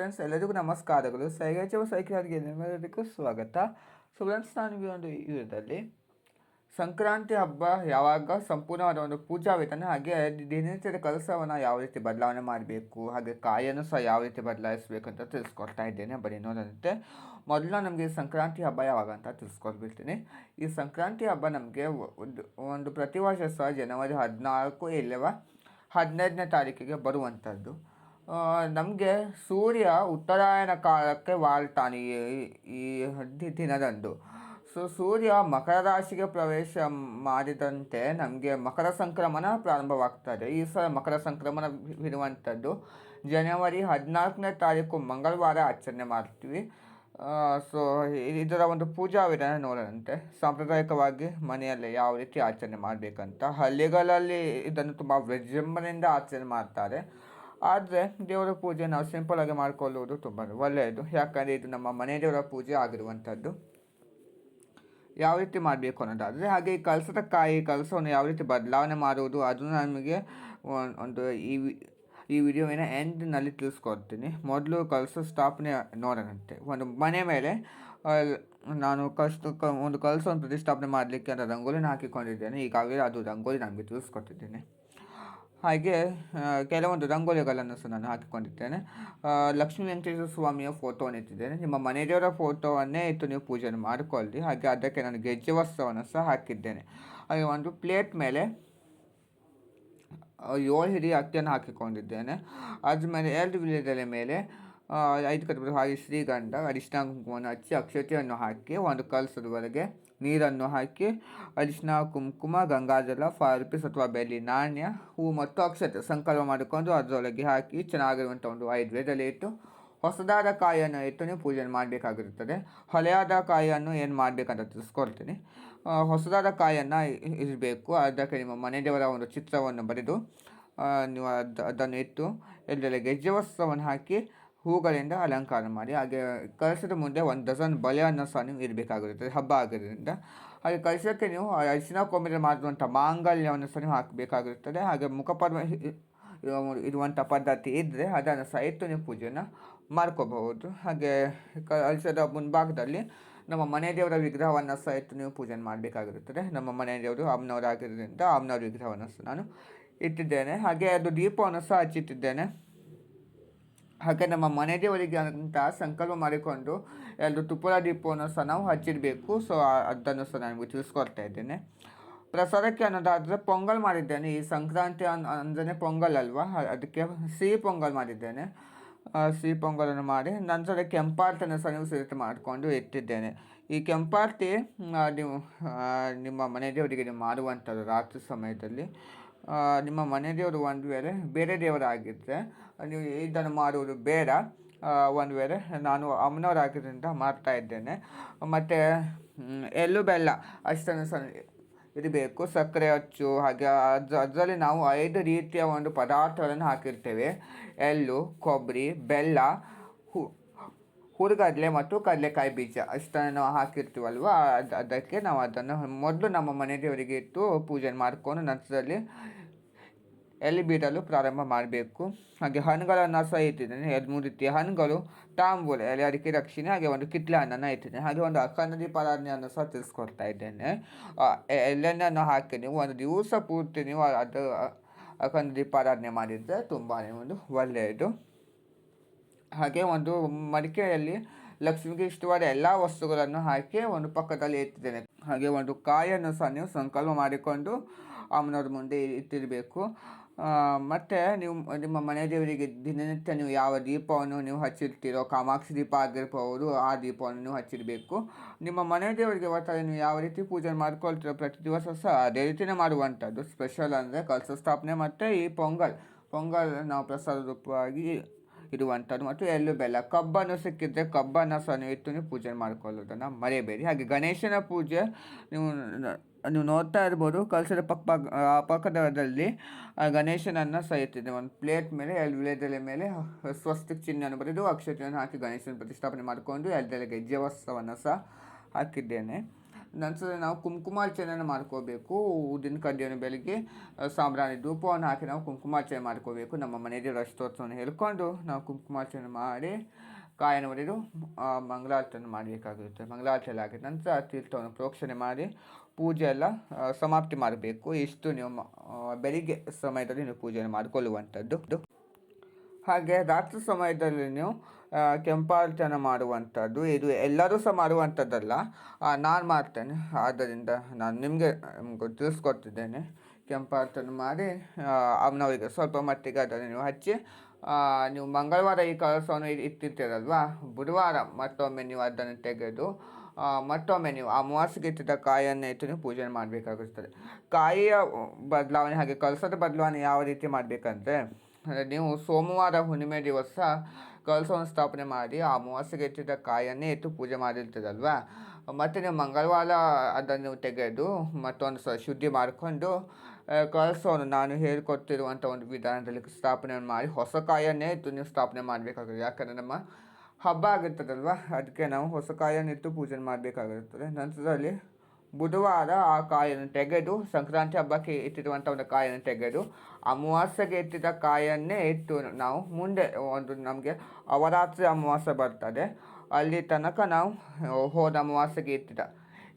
Friends ಎಲ್ಲರಿಗೂ ನಮಸ್ಕಾರಗಳು. ಸೈಗಚವ ಸೈಕಿಲಾರಿಗೆ ನಿಮ್ಮೆಲ್ಲರಿಗೂ ಸ್ವಾಗತ. ಸೊ ಫ್ರೆಂಡ್ಸ್ ನಾನು ಈ ಒಂದು ಸಂಕ್ರಾಂತಿ ಹಬ್ಬ ಯಾವಾಗ ಸಂಪೂರ್ಣವಾದ ಒಂದು ಪೂಜಾ ವಿಧಾನ ಹಾಗೆ ದಿನನಿತ್ಯದ ಕೆಲಸವನ್ನು ಯಾವ ರೀತಿ ಬದಲಾವಣೆ ಮಾಡಬೇಕು, ಹಾಗೆ ಕಾಯನ್ನು ಸಹ ಯಾವ ರೀತಿ ಬದಲಾಯಿಸಬೇಕು ಅಂತ ತಿಳಿಸ್ಕೊಡ್ತಾ ಇದ್ದೇನೆ. ಬರೀ ನೋಡೋದಂತೆ. ಮೊದಲು ನಮಗೆ ಸಂಕ್ರಾಂತಿ ಹಬ್ಬ ಯಾವಾಗ ಅಂತ ತಿಳಿಸ್ಕೊಡ್ಬಿಡ್ತೀನಿ. ಈ ಸಂಕ್ರಾಂತಿ ಹಬ್ಬ ನಮಗೆ ಒಂದು ಒಂದು ಪ್ರತಿ ವರ್ಷ ಸಹ ಜನವರಿ ಹದಿನಾಲ್ಕು ಇಲ್ಲವ ಹದಿನೈದನೇ ತಾರೀಕಿಗೆ ಬರುವಂಥದ್ದು. ನಮಗೆ ಸೂರ್ಯ ಉತ್ತರಾಯಣ ಕಾಲಕ್ಕೆ ವಾಳ್ತಾನೆ ಈ- ದಿನದಂದು. ಸೊ ಸೂರ್ಯ ಮಕರ ರಾಶಿಗೆ ಪ್ರವೇಶ ಮಾಡಿದಂತೆ ನಮಗೆ ಮಕರ ಸಂಕ್ರಮಣ ಪ್ರಾರಂಭವಾಗ್ತದೆ. ಈ ಸಲ ಮಕರ ಸಂಕ್ರಮಣ ಇರುವಂಥದ್ದು ಜನವರಿ ಹದಿನಾಲ್ಕನೇ ತಾರೀಕು ಮಂಗಳವಾರ ಆಚರಣೆ ಮಾಡ್ತೀವಿ. ಸೊ ಇದರ ಒಂದು ಪೂಜಾ ವಿಧಾನ ನೋಡೋದಂತೆ ಸಾಂಪ್ರದಾಯಿಕವಾಗಿ ಮನೆಯಲ್ಲಿ ಯಾವ ರೀತಿ ಆಚರಣೆ ಮಾಡಬೇಕಂತ. ಹಳ್ಳಿಗಳಲ್ಲಿ ಇದನ್ನು ತುಂಬ ವಿಜೃಂಭಣೆಯಿಂದ ಆಚರಣೆ ಮಾಡ್ತಾರೆ. ಆದರೆ ದೇವರ ಪೂಜೆ ನಾವು ಸಿಂಪಲ್ ಆಗಿ ಮಾಡ್ಕೊಳ್ಳುವುದು ತುಂಬ ಒಳ್ಳೆಯದು. ಯಾಕಂದರೆ ಇದು ನಮ್ಮ ಮನೆ ದೇವರ ಪೂಜೆ ಆಗಿರುವಂಥದ್ದು. ಯಾವ ರೀತಿ ಮಾಡಬೇಕು ಅನ್ನೋದಾದರೆ ಹಾಗೆ ಈ ಕಲಸದ ಕಾಯಿ, ಕಲಸವನ್ನು ಯಾವ ರೀತಿ ಬದಲಾವಣೆ ಮಾಡುವುದು ಅದು ನಮಗೆ ಒಂದು ಈ ಈ ವಿಡಿಯೋವಿನ ಎಂಡ್ನಲ್ಲಿ ತಿಳಿಸ್ಕೊಡ್ತೀನಿ. ಮೊದಲು ಕಲಸ ಸ್ಥಾಪನೆ ನೋಡೋಣಂತೆ. ಒಂದು ಮನೆ ಮೇಲೆ ನಾನು ಕಷ್ಟ ಒಂದು ಕಲಸವನ್ನು ಪ್ರತಿಷ್ಠಾಪನೆ ಮಾಡಲಿಕ್ಕೆ ಅಂತ ರಂಗೋಲಿನ ಹಾಕಿಕೊಂಡಿದ್ದೇನೆ. ಈಗಾಗಲೇ ಅದು ರಂಗೋಲಿ ನಮಗೆ ತಿಳಿಸ್ಕೊಟ್ಟಿದ್ದೇನೆ. ಹಾಗೆ ಕೆಲವೊಂದು ರಂಗೋಲಿಗಳನ್ನು ಸಹ ನಾನು ಹಾಕಿಕೊಂಡಿದ್ದೇನೆ. ಲಕ್ಷ್ಮೀ ವೆಂಕಟೇಶ್ವರ ಸ್ವಾಮಿಯ ಫೋಟೋವನ್ನು ಇಟ್ಟಿದ್ದೇನೆ. ನಿಮ್ಮ ಮನೆಯವರ ಫೋಟೋವನ್ನೇ ಇಟ್ಟು ನೀವು ಪೂಜೆ ಮಾಡಿಕೊಳ್ಳಿ. ಹಾಗೆ ಅದಕ್ಕೆ ನಾನು ಗೆಜ್ಜೆ ಸಹ ಹಾಕಿದ್ದೇನೆ. ಹಾಗೆ ಒಂದು ಪ್ಲೇಟ್ ಮೇಲೆ ಏಳು ಹಿಡಿ ಅಕ್ಕಿಯನ್ನು ಹಾಕಿಕೊಂಡಿದ್ದೇನೆ. ಅದ್ರ ಮೇಲೆ ಎರಡು ವಿಳ್ಯದೆಲೆ ಮೇಲೆ ಐದು ಕಟ್ಟಬಿಟ್ಟು ಹಾಗೆ ಶ್ರೀಗಂಧ, ಅರಿಶಿನ, ಕುಂಕುಮವನ್ನು ಹಚ್ಚಿ ಅಕ್ಷತೆಯನ್ನು ಹಾಕಿ ಒಂದು ಕಲಸದವರೆಗೆ ನೀರನ್ನು ಹಾಕಿ ಅರಿಶಿನ, ಕುಂಕುಮ, ಗಂಗಾಜಲ ಫಾರ್ಪಿಸ್ ಅಥವಾ ಬೆಳ್ಳಿ, ನಾಣ್ಯ, ಹೂ ಮತ್ತು ಅಕ್ಷತೆ ಸಂಕಲ್ಪ ಮಾಡಿಕೊಂಡು ಅದರೊಳಗೆ ಹಾಕಿ ಚೆನ್ನಾಗಿರುವಂಥ ಒಂದು ಐದು ಇಟ್ಟು ಹೊಸದಾದ ಕಾಯಿಯನ್ನು ಇಟ್ಟು ಪೂಜೆ ಮಾಡಬೇಕಾಗಿರುತ್ತದೆ. ಹಳೆಯಾದ ಕಾಯಿಯನ್ನು ಏನು ಮಾಡಬೇಕಂತ ತಿಳಿಸ್ಕೊಡ್ತೀನಿ. ಹೊಸದಾದ ಕಾಯಿಯನ್ನು ಇರಬೇಕು. ಅದಕ್ಕೆ ನಿಮ್ಮ ಮನೆ ದೇವರ ಒಂದು ಚಿತ್ರವನ್ನು ಬರೆದು ನೀವು ಅದ್, ಅದನ್ನು ಇಟ್ಟು ಎಲ್ಲೆಲ್ಲ ಗೆಜ್ಜೆ ವಸ್ತ್ರವನ್ನು ಹಾಕಿ ಹೂಗಳಿಂದ ಅಲಂಕಾರ ಮಾಡಿ, ಹಾಗೆ ಕಳಸದ ಮುಂದೆ ಒಂದು ಡಜನ್ ಬಲೆಯನ್ನು ಸಹ ನೀವು ಇರಬೇಕಾಗಿರುತ್ತದೆ ಹಬ್ಬ ಆಗಿರೋದ್ರಿಂದ. ಹಾಗೆ ಕಲಸಕ್ಕೆ ನೀವು ಅರಿಶಿನ, ಕೊಂಬೆ ಮಾಡುವಂಥ ಮಾಂಗಲ್ಯವನ್ನು ಸಹ ನೀವು ಹಾಕಬೇಕಾಗಿರುತ್ತದೆ. ಹಾಗೆ ಮುಖಪರ್ವ ಇರುವಂಥ ಪದ್ಧತಿ ಇದ್ದರೆ ಅದನ್ನು ಸಹ ಇಟ್ಟು ನೀವು ಪೂಜೆಯನ್ನು ಮಾಡ್ಕೋಬಹುದು. ಹಾಗೆ ಕಲಸದ ಮುಂಭಾಗದಲ್ಲಿ ನಮ್ಮ ಮನೆ ದೇವರ ವಿಗ್ರಹವನ್ನು ಸಹ ಇಟ್ಟು ನೀವು ಪೂಜೆ ಮಾಡಬೇಕಾಗಿರುತ್ತದೆ. ನಮ್ಮ ಮನೆ ದೇವರು ಅಮ್ಮನವರಾಗಿರೋದ್ರಿಂದ ಅಮ್ಮನವ್ರ ವಿಗ್ರಹವನ್ನು ಸಹ ನಾನು ಇಟ್ಟಿದ್ದೇನೆ. ಹಾಗೆ ಅದು ದೀಪವನ್ನು ಸಹ ಹಚ್ಚಿಟ್ಟಿದ್ದೇನೆ. ಹಾಗೆ ನಮ್ಮ ಮನೆ ದೇವರಿಗೆ ಅಂತ ಸಂಕಲ್ಪ ಮಾಡಿಕೊಂಡು ಎರಡು ತುಪ್ಪಳ ದೀಪವನ್ನು ಸಹ ನಾವು ಹಚ್ಚಿರಬೇಕು ಸೊ ಅದನ್ನು ಸಹ ನಾನು ತಿಳಿಸ್ಕೊಡ್ತಾ ಇದ್ದೇನೆ. ಪ್ರಸಾದಕ್ಕೆ ಅನ್ನೋದಾದರೆ ಪೊಂಗಲ್ ಮಾಡಿದ್ದೇನೆ. ಈ ಸಂಕ್ರಾಂತಿ ಅನ್ ಅಂದರೆ ಪೊಂಗಲ್ ಅಲ್ವಾ? ಅದಕ್ಕೆ ಸಿಹಿ ಪೊಂಗಲ್ ಮಾಡಿದ್ದೇನೆ. ಸಿಹಿ ಪೊಂಗಲನ್ನು ಮಾಡಿ ನಂತರ ಕೆಂಪಾರ್ತನ ಸಹ ನೀವು ಸಿದ್ಧತೆ ಮಾಡಿಕೊಂಡು ಇಟ್ಟಿದ್ದೇನೆ. ಈ ಕೆಂಪಾರ್ತಿ ನೀವು ನಿಮ್ಮ ಮನೆ ದೇವರಿಗೆ ನೀವು ಮಾಡುವಂಥದ್ದು ರಾತ್ರಿ ಸಮಯದಲ್ಲಿ. ನಿಮ್ಮ ಮನೆ ದೇವರು ಒಂದು ವೇಳೆ ಬೇರೆ ದೇವರಾಗಿದ್ದರೆ ನೀವು ಇದನ್ನು ಮಾಡುವುದು ಬೇಡ. ಒಂದು ವೇಳೆ ನಾನು ಅಮ್ಮನವರಾಗಿದ್ದರಿಂದ ಮಾಡ್ತಾ ಇದ್ದೇನೆ. ಮತ್ತು ಎಲ್ಲೂ ಎಳ್ಳು ಬೆಲ್ಲ, ಅಷ್ಟನ್ನು ಸಹ ಇರಬೇಕು. ಸಕ್ಕರೆ, ಅಚ್ಚು, ಹಾಗೆ ಅದು, ಅದರಲ್ಲಿ ನಾವು ಐದು ರೀತಿಯ ಒಂದು ಪದಾರ್ಥಗಳನ್ನು ಹಾಕಿರ್ತೇವೆ. ಎಳ್ಳು, ಕೊಬ್ಬರಿ, ಬೆಲ್ಲ ಹುರುಗಡಲೆ ಮತ್ತು ಕಡಲೆಕಾಯಿ ಬೀಜ. ಅಷ್ಟನ್ನು ನಾವು ಹಾಕಿರ್ತೀವಲ್ವ? ಅದು ಅದಕ್ಕೆ ನಾವು ಅದನ್ನು ಮೊದಲು ನಮ್ಮ ಮನೆ ದೇವರಿಗೆ ಇಟ್ಟು ಪೂಜೆ ಮಾಡಿಕೊಂಡು ನಂತರದಲ್ಲಿ ಎಲ್ಲಿ ಬಿಡಲು ಪ್ರಾರಂಭ ಮಾಡಬೇಕು. ಹಾಗೆ ಹಣ್ಣುಗಳನ್ನು ಸಹ ಇಟ್ಟಿದ್ದೇನೆ. ಎರಡು ಮೂರು ರೀತಿಯ ಹಣ್ಣುಗಳು ತಾಂಬೂಲ ಎಲೆ ಅಡಿಕೆ ರಕ್ಷಣೆ ಹಾಗೆ ಒಂದು ಕಿತ್ಲೆ ಹಣ್ಣನ್ನು ಇಟ್ಟಿದ್ದೇನೆ. ಹಾಗೆ ಒಂದು ಅಖಂಡ ದೀಪಾರಾಧನೆಯನ್ನು ಸಹ ತಿಳಿಸ್ಕೊಡ್ತಾ ಇದ್ದೇನೆ. ಆ, ಹಾಕಿ ನೀವು ಒಂದು ದಿವಸ ಪೂರ್ತಿ ನೀವು ಅದು ಅಖಂಡ ದೀಪಾರಾಧನೆ ಮಾಡಿದರೆ ತುಂಬಾ ಒಂದು ಒಳ್ಳೆಯದು. ಹಾಗೆ ಒಂದು ಮಡಿಕೆಯಲ್ಲಿ ಲಕ್ಷ್ಮಿಗೆ ಇಷ್ಟವಾದ ಎಲ್ಲ ವಸ್ತುಗಳನ್ನು ಹಾಕಿ ಒಂದು ಪಕ್ಕದಲ್ಲಿ ಇಟ್ಟಿದ್ದೇನೆ ಹಾಗೆ ಒಂದು ಕಾಯನ್ನು ಸಹ ನೀವು ಸಂಕಲ್ಪ ಮಾಡಿಕೊಂಡು ಅಮ್ಮನವ್ರ ಮುಂದೆ ಇಟ್ಟಿರಬೇಕು. ಮತ್ತು ನೀವು ನಿಮ್ಮ ಮನೆ ದೇವರಿಗೆ ದಿನನಿತ್ಯ ನೀವು ಯಾವ ದೀಪವನ್ನು ನೀವು ಹಚ್ಚಿರ್ತೀರೋ, ಕಾಮಾಕ್ಷಿ ದೀಪ ಆಗಿರ್ಬೋದು, ಆ ದೀಪವನ್ನು ನೀವು ಹಚ್ಚಿರಬೇಕು. ನಿಮ್ಮ ಮನೆ ದೇವರಿಗೆ ಒಟ್ಟಾರೆ ನೀವು ಯಾವ ರೀತಿ ಪೂಜೆ ಮಾಡ್ಕೊಳ್ತೀರೋ ಪ್ರತಿ ದಿವಸ ಸಹ ಅದೇ ರೀತಿಯೇ ಮಾಡುವಂಥದ್ದು. ಸ್ಪೆಷಲ್ ಅಂದರೆ ಕಲಸ ಸ್ಥಾಪನೆ ಮತ್ತು ಈ ಪೊಂಗಲ್. ಪೊಂಗಲ್ ನಾವು ಪ್ರಸಾದ ರೂಪವಾಗಿ ಇರುವಂಥದ್ದು ಮತ್ತು ಎಳ್ಳು ಬೆಲ್ಲ. ಕಬ್ಬನ್ನು ಸಿಕ್ಕಿದ್ರೆ ಕಬ್ಬನ್ನು ಸಹ ನೀವು ಇಟ್ಟು ನೀವು ಪೂಜೆ ಮಾಡ್ಕೊಳ್ಳೋದನ್ನು ಮರೆಯಬೇಡಿ. ಹಾಗೆ ಗಣೇಶನ ಪೂಜೆ ನೀವು ನೀವು ನೋಡ್ತಾ ಇರ್ಬೋದು. ಕಲಸದ ಪಕ್ಕ ಪಕ್ಕದಲ್ಲಿ ಗಣೇಶನನ್ನು ಸಹ ಒಂದು ಪ್ಲೇಟ್ ಮೇಲೆ ಎರಡು ವಿಳೆದೆಲೆ ಮೇಲೆ ಸ್ವಸ್ತಿ ಚಿಹ್ನೆಯನ್ನು ಬರೆದು ಅಕ್ಷತೆಯನ್ನು ಹಾಕಿ ಗಣೇಶನ ಪ್ರತಿಷ್ಠಾಪನೆ ಮಾಡಿಕೊಂಡು ಎರಡೆಲೆ ಗೆಜ್ಜೆ ವಸ್ತ್ರವನ್ನು ಸಹ ಹಾಕಿದ್ದೇನೆ. ನಂತರ ನಾವು ಕುಂಕುಮಾರ್ಚನೆಯನ್ನು ಮಾಡ್ಕೋಬೇಕು. ಉದ್ದಿನ ಕಡ್ಡಿಯನ್ನು ಬೆಳಗ್ಗೆ ಸಾಂಬ್ರಾಣಿ ಧೂಪವನ್ನು ಹಾಕಿ ನಾವು ಕುಂಕುಮಾರ್ಚನೆ ಮಾಡ್ಕೋಬೇಕು. ನಮ್ಮ ಮನೆಯಲ್ಲಿ ದೇವರ ಅಷ್ಟೋತ್ಸವವನ್ನು ಹೇಳ್ಕೊಂಡು ನಾವು ಕುಂಕುಮಾರ್ಚನೆ ಮಾಡಿ ಕಾಯನ ಹೊಡೆದು ಆ, ಮಂಗಳಾರತಿಯನ್ನು ಮಾಡಬೇಕಾಗಿರುತ್ತೆ. ಮಂಗಳಾರತಿ ಆಗಿದ ನಂತರ ತೀರ್ಥವನ್ನು ಪ್ರೋಕ್ಷಣೆ ಮಾಡಿ ಪೂಜೆ ಎಲ್ಲ ಸಮಾಪ್ತಿ ಮಾಡಬೇಕು. ಇಷ್ಟು ನೀವು ಬೆಳಿಗ್ಗೆ ಸಮಯದಲ್ಲಿ ನೀವು ಪೂಜೆಯನ್ನು ಮಾಡಿಕೊಳ್ಳುವಂಥದ್ದು. ಹಾಗೆ ರಾತ್ರಿ ಸಮಯದಲ್ಲಿ ನೀವು ಕೆಂಪಾರ್ಚನೆ ಮಾಡುವಂಥದ್ದು ಇದು ಎಲ್ಲರೂ ಸಹ ಮಾಡುವಂಥದ್ದಲ್ಲ. ನಾನು ಮಾಡ್ತೇನೆ. ಆದ್ದರಿಂದ ನಾನು ನಿಮಗೆ ತಿಳಿಸ್ಕೊಡ್ತಿದ್ದೇನೆ. ಕೆಂಪಾರ್ಚನೆ ಮಾಡಿ ಅವನವರಿಗೆ ಸ್ವಲ್ಪ ಮಟ್ಟಿಗೆ ಅದನ್ನು ನೀವು ಹಚ್ಚಿ ನೀವು ಮಂಗಳವಾರ ಈ ಕಳಸವನ್ನು ಇಟ್ಟಿರ್ತೀರಲ್ವ? ಬುಧವಾರ ಮತ್ತೊಮ್ಮೆ ನೀವು ಅದನ್ನು ತೆಗೆದು ಮತ್ತೊಮ್ಮೆ ನೀವು ಅಮಾವಾಸ್ಯೆಗೆ ಇಟ್ಟಿದ್ದ ಕಾಯಿಯನ್ನು ಇಟ್ಟು ನೀವು ಪೂಜೆ ಮಾಡಬೇಕಾಗುತ್ತದೆ. ಕಾಯಿಯ ಬದಲಾವಣೆ ಹಾಗೆ ಕಳಸದ ಬದಲಾವಣೆ ಯಾವ ರೀತಿ ಮಾಡಬೇಕಂದ್ರೆ ನೀವು ಸೋಮವಾರ ಹುಣ್ಣಿಮೆ ದಿವಸ ಕಳಸವನ್ನು ಸ್ಥಾಪನೆ ಮಾಡಿ ಆ ಅಮಾವಾಸ್ಯೆಗೆ ಇಟ್ಟಿದ್ದ ಕಾಯನ್ನೇ ಇಟ್ಟು ಪೂಜೆ ಮಾಡಿರ್ತೀರಲ್ವಾ ಮತ್ತು ನೀವು ಮಂಗಳವಾರ ಅದನ್ನು ತೆಗೆದು ಮತ್ತೊಂದು ಸ ಶುದ್ಧಿ ಮಾಡಿಕೊಂಡು ಕಳಸವನ್ನು ನಾನು ಹೇಳ್ಕೊಟ್ಟಿರುವಂಥ ಒಂದು ವಿಧಾನದಲ್ಲಿ ಸ್ಥಾಪನೆ ಮಾಡಿ, ಹೊಸ ಕಾಯನ್ನೇ ಇಟ್ಟು ನೀವು ಸ್ಥಾಪನೆ ಮಾಡಬೇಕಾಗುತ್ತೆ ಯಾಕಂದರೆ ನಮ್ಮ ಹಬ್ಬ ಆಗಿರ್ತದಲ್ವ? ಅದಕ್ಕೆ ನಾವು ಹೊಸ ಕಾಯನ್ನು ಇಟ್ಟು ಪೂಜೆ ಮಾಡಬೇಕಾಗಿರುತ್ತದೆ. ನಂತರದಲ್ಲಿ ಬುಧವಾರ ಆ ಕಾಯನ್ನು ತೆಗೆದು, ಸಂಕ್ರಾಂತಿ ಹಬ್ಬಕ್ಕೆ ಇಟ್ಟಿರುವಂಥ ಒಂದು ಕಾಯನ್ನು ತೆಗೆದು, ಅಮಾವಾಸ್ಯೆಗೆ ಇಟ್ಟಿದ್ದ ಕಾಯನ್ನೇ ಇಟ್ಟು ನಾವು ಮುಂದೆ ಒಂದು ನಮಗೆ ಅವರಾತ್ರಿ ಅಮಾವಾಸ್ಯೆ ಬರ್ತದೆ. ಅಲ್ಲಿ ತನಕ ನಾವು ಹೋದ ಅಮಾವಾಸ್ಯೆಗೆ ಇಟ್ಟಿದ್ದ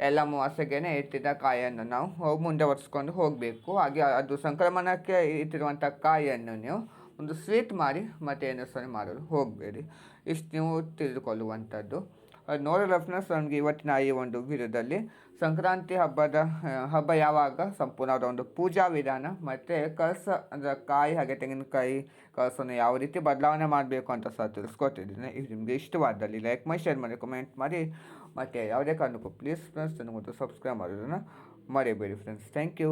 ಎಲ್ಲ ಅಮಾವಾಸ್ಯೆಗೇನೆ ಇಟ್ಟಿದ್ದ ಕಾಯನ್ನು ನಾವು ಮುಂದೆ ಒರೆಸ್ಕೊಂಡು ಹೋಗಬೇಕು. ಹಾಗೆ ಅದು ಸಂಕ್ರಮಣಕ್ಕೆ ಇಟ್ಟಿರುವಂಥ ಕಾಯನ್ನು ನೀವು ಒಂದು ಸ್ವೀಟ್ ಮಾಡಿ ಮತ್ತೆ ಏನು ಸರಿ ಮಾಡಲು ಹೋಗಬೇಡಿ. ಇಷ್ಟು ನೀವು ತಿಳಿದುಕೊಳ್ಳುವಂಥದ್ದು. ಫ್ರೆಂಡ್ಸ್ ನನಗೆ ಇವತ್ತಿನ ಈ ಒಂದು ವಿಡಿಯೋದಲ್ಲಿ ಸಂಕ್ರಾಂತಿ ಹಬ್ಬದ ಹಬ್ಬ ಯಾವಾಗ ಸಂಪೂರ್ಣವಾದ ಒಂದು ಪೂಜಾ ವಿಧಾನ, ಮತ್ತು ಕಳಸ ಅಂದರೆ ಕಾಯಿ, ಹಾಗೆ ತೆಂಗಿನಕಾಯಿ ಕಲಸನ್ನು ಯಾವ ರೀತಿ ಬದಲಾವಣೆ ಮಾಡಬೇಕು ಅಂತ ಸಹ ತಿಳಿಸ್ಕೊಟ್ಟಿದ್ದೀನಿ. ಇದು ನಿಮಗೆ ಇಷ್ಟವಾದಲ್ಲಿ ಲೈಕ್ ಮಾಡಿ ಶೇರ್ ಮಾಡಿ ಕಮೆಂಟ್ ಮಾಡಿ. ಮತ್ತು ಯಾವುದೇ ಕಾರಣಕ್ಕೂ ಪ್ಲೀಸ್ ಫ್ರೆಂಡ್ಸ್ ನನಗೊಂದು ಸಬ್ಸ್ಕ್ರೈಬ್ ಮಾಡೋದನ್ನು ಮರಿಬೇಡಿ ಫ್ರೆಂಡ್ಸ್ ಥ್ಯಾಂಕ್ ಯು